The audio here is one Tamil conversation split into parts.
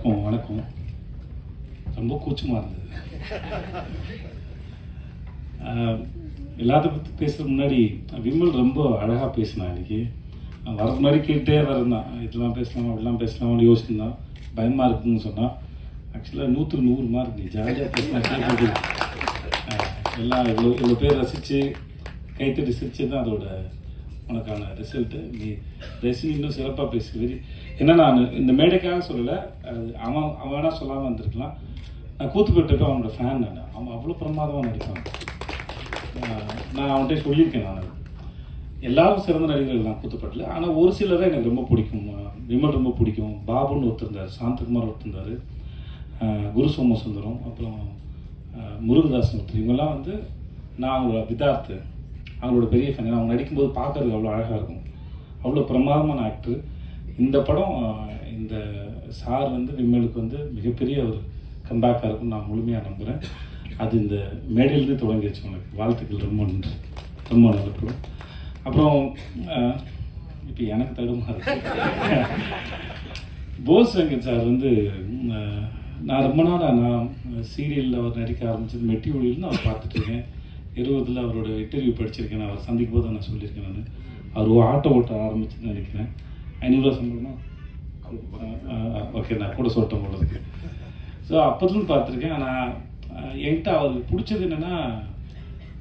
எல்லாருக்கும் வணக்கம். ரொம்ப கூச்சமாக இருந்தது. ஆஹ், எல்லாத்த பற்றி பேசுகிற முன்னாடி விமல் ரொம்ப அழகாக பேசினான் அன்றைக்கி நான் வரது மாதிரி கேட்டே வரந்தான் இதெல்லாம் பேசலாமா அப்படிலாம் பேசலாம்னு யோசிச்சிருந்தான். பயமாக இருக்குன்னு சொன்னான். ஆக்சுவலாக நூற்று நூறு மார்க் நீ ஜாலியாக பேசினா எல்லாம் இவ்வளோ இவ்வளோ பேர் ரசித்து கைத்தடி சிரித்து தான் அதோட உனக்கான ரிசல்ட்டு நீ தயவுசெய்து இன்னும் சிறப்பாக பேசு வெரி ஏன்னா நான் இந்த மேடைக்காக சொல்லலை அது அவன் அவன் சொல்லாமல் வந்திருக்கலாம். நான் கூத்துப்பட்டுருக்க அவனோட ஃபேன் நான். அவன் அவ்வளோ பிரமாதமாக நடிப்பான். நான் அவன்கிட்ட சொல்லியிருக்கேன் நான். அது. எல்லாரும் சிறந்த நடிகர்கள் தான் கூத்துப்பட்டில் ஆனால் ஒரு சிலரை எனக்கு ரொம்ப பிடிக்கும். விமல் ரொம்ப பிடிக்கும். பாபுன்னு ஒருத்தருந்தார் சாந்தகுமார் ஒருத்தர் இருந்தார். குரு சோமசுந்தரம் அப்புறம் முருகதாசன் ஒருத்தர். இவங்கெல்லாம் வந்து நான் அவங்களோட விதார்த்து அவங்களோட பெரிய ஃபேன் அவங்க நடிக்கும்போது பார்க்கறதுக்கு அவ்வளோ அழகாக இருக்கும். அவ்வளோ பிரமாதமான ஆக்டர் இந்த படம் இந்த சார் வந்து விமலுக்கு வந்து மிகப்பெரிய ஒரு கம்பேக்காக இருக்கும்னு நான் முழுமையாக நம்புகிறேன் அது இந்த மேடையிலேருந்து தொடங்கிடுச்சு உங்களுக்கு வாழ்த்துக்கள். ரொம்ப நன்றி. ரொம்ப நல்ல அப்புறம் இப்போ எனக்கு தடுமாறு. போஸ் வெங்கட் சார் வந்து நான் ரொம்ப நாளாக நான் சீரியலில் அவர் நடிக்க ஆரம்பிச்சது மெட்டி ஒளியில்னு அவர் பார்த்துட்டு இருக்கேன். இருபதில் அவரோட இன்டர்வியூ படிச்சிருக்கேன். அவர் சந்திக்கும் போது நான் சொல்லியிருக்கேன் நான். அவர் ஆட்டோ ஓட்ட ஆரம்பிச்சுன்னு நினைக்கிறேன். ஐநூறுரூவா சம்பளமா? ஓகே நான் கூட சொல்லிட்டேன் போல இருக்கு ஸோ அப்போதுன்னு பார்த்துருக்கேன் ஆனால் என்கிட்ட அவருக்கு பிடிச்சது என்னென்னா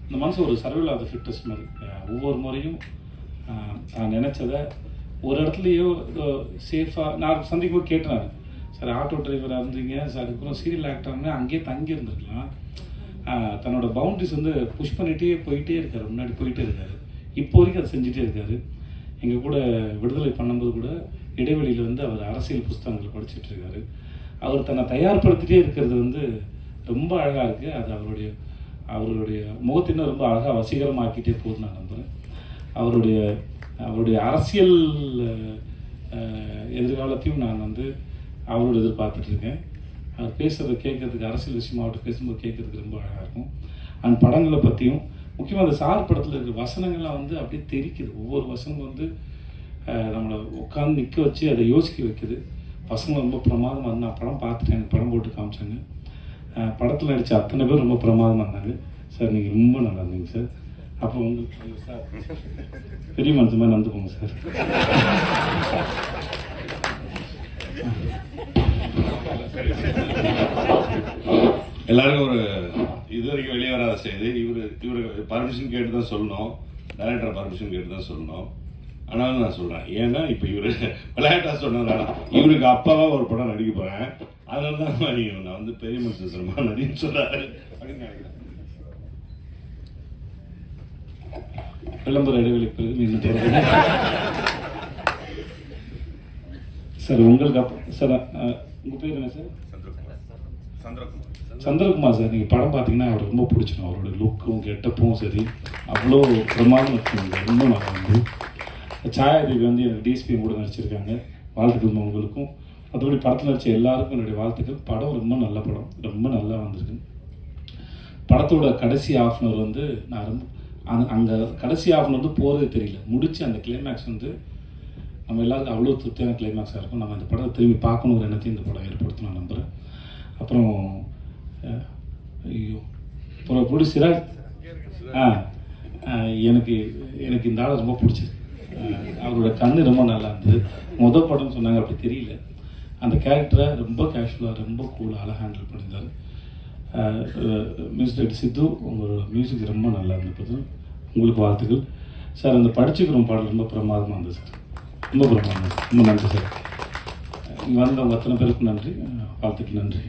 இந்த மனசு ஒரு சர்வைல் ஆஃப் த ஃபிட்னஸ் மாதிரி. ஒவ்வொரு முறையும் நான் நினச்சதை ஒரு இடத்துலையோ சேஃபாக நான் சந்திக்கும் போது கேட்டேன். சார் ஆட்டோ டிரைவராக இருந்தீங்க. சார் அதுக்கப்புறம் சீரியல் ஆக்டர்னு அங்கேயே தங்கி இருந்திருக்கலாம் தன்னோட பவுண்டரிஸ் வந்து புஷ் பண்ணிகிட்டே போயிட்டே இருக்கார். முன்னாடி போயிட்டே இருக்காரு. இப்போ வரைக்கும் அதை செஞ்சுட்டே இருக்காரு. எங்கள் கூட விடுதலை பண்ணும்போது கூட இடைவெளியில் வந்து அவர் அரசியல் புஸ்தகங்கள் படிச்சுட்டு இருக்காரு. அவர் தன்னை தயார்படுத்திட்டே இருக்கிறது வந்து ரொம்ப அழகாக இருக்குது அது அவருடைய அவருடைய முகத்தினும் ரொம்ப அழகாக வசீகரமாக்கிட்டே போகுதுன்னு நான் நம்புகிறேன் அவருடைய அவருடைய அரசியல் எதிர்காலத்தையும் நான் வந்து அவரோட எதிர்பார்த்துட்ருக்கேன் அவர் பேசுகிறத கேட்கறதுக்கு அரசியல் விஷயமா அவர்கிட்ட பேசும்போது கேட்கறதுக்கு ரொம்ப அழகாக இருக்கும். அண்ட் படங்களை பற்றியும் முக்கியமாக அந்த சார் படத்தில் இருக்கிற வசனங்கள்லாம் வந்து அப்படியே தெரிக்குது. ஒவ்வொரு வசனம் வந்து நம்மளை உட்காந்து நிற்க வச்சு அதை யோசிக்க வைக்குது. பசங்க ரொம்ப பிரமாதமாக இருந்தால் படம் பார்த்துட்டேன் எனக்கு படம் போட்டு காமிச்சாங்க. படத்தில் நடித்த அத்தனை பேர் ரொம்ப பிரமாதமாக இருந்தாங்க. சார் நீங்கள் ரொம்ப நல்லா இருந்தீங்க சார். அப்போ வந்து சார் பெரிய மனசு மாதிரி நடந்து போங்க சார். எல்லாருக்கும் ஒரு இது வரைக்கும் வெளியே வராத செய்தி. இவரு இவருக்கு பர்மிஷன் கேட்டு தான் சொல்லணும். டைரக்டர் பர்மிஷன் கேட்டு தான் சொல்லணும். ஆனாலும் நான் சொல்கிறேன் ஏன்னா இப்போ இவர் விளையாட்டா சொன்னதுனால இவருக்கு அப்பாவாக ஒரு படம் நடிக்க போகிறேன் அதனால தான் நான் வந்து பெரிய மனுஷன் சினிமா நடின்னு சொல்கிறாரு அப்படின்னு நினைக்கிறேன். விளம்பர இடைவெளிக்கு பிறகு மீண்டும் சார் உங்களுக்கு அப்போ சார் உங்கள் பேர் என்ன சார்? சந்திரகுமார். சந்திரகுமார் சார் நீங்கள் படம் பார்த்தீங்கன்னா அவருக்கு ரொம்ப பிடிச்சிடும் அவரோட லுக்கும் கெட்டப்பும் சரி அவ்வளோ பிரமாதம் இருக்குங்க ரொம்ப நல்லா வந்து சாயாதேவி வந்து எனக்கு டிஎஸ்பி கூட நடிச்சிருக்காங்க. வாழ்த்துக்கள் உங்களுக்கும். மற்றபடி படத்தில் நடித்த எல்லாருக்கும் என்னுடைய வாழ்த்துக்கள். படம் ரொம்ப நல்ல படம். ரொம்ப நல்லா வந்திருக்கு. படத்தோட கடைசி ஆஃப் அன் வந்து நான் ரொம்ப அங்க அங்கே கடைசி ஆஃப் வந்து போகிறதே தெரியல. முடித்து அந்த கிளைமேக்ஸ் வந்து நம்ம எல்லாருக்கும் அவ்வளோ திருப்தியான கிளைமேக்ஸாக இருக்கும். நம்ம இந்த படத்தை திரும்பி பார்க்கணுங்கிற எண்ணத்தையும் இந்த படம் ஏற்படுத்தும் நான் நம்புகிறேன் அப்புறம் அப்புறம் ஆ எனக்கு எனக்கு இந்த ஆளை ரொம்ப பிடிச்சிருக்கு அவரோட கண்ணு ரொம்ப நல்லா இருந்தது. முத படம் சொன்னாங்க அப்படி தெரியல. அந்த கேரக்டரை ரொம்ப கேஷுவலாக ரொம்ப கூலாக ஹேண்டில் பண்ணியிருந்தார். மியூசிக் சித்து உங்களோட மியூசிக் ரொம்ப நல்லா இருந்தது உங்களுக்கு வாழ்த்துக்கள். சார் அந்த படிச்சுக்கிறோம் பாடல் ரொம்ப பிரமாதமாக இருந்தது சார். ரொம்ப பிரமாதம் ரொம்ப நன்றி சார். இங்கே வந்தவங்க அத்தனை பேருக்கும் நன்றி. வாழ்த்துக்கு நன்றி.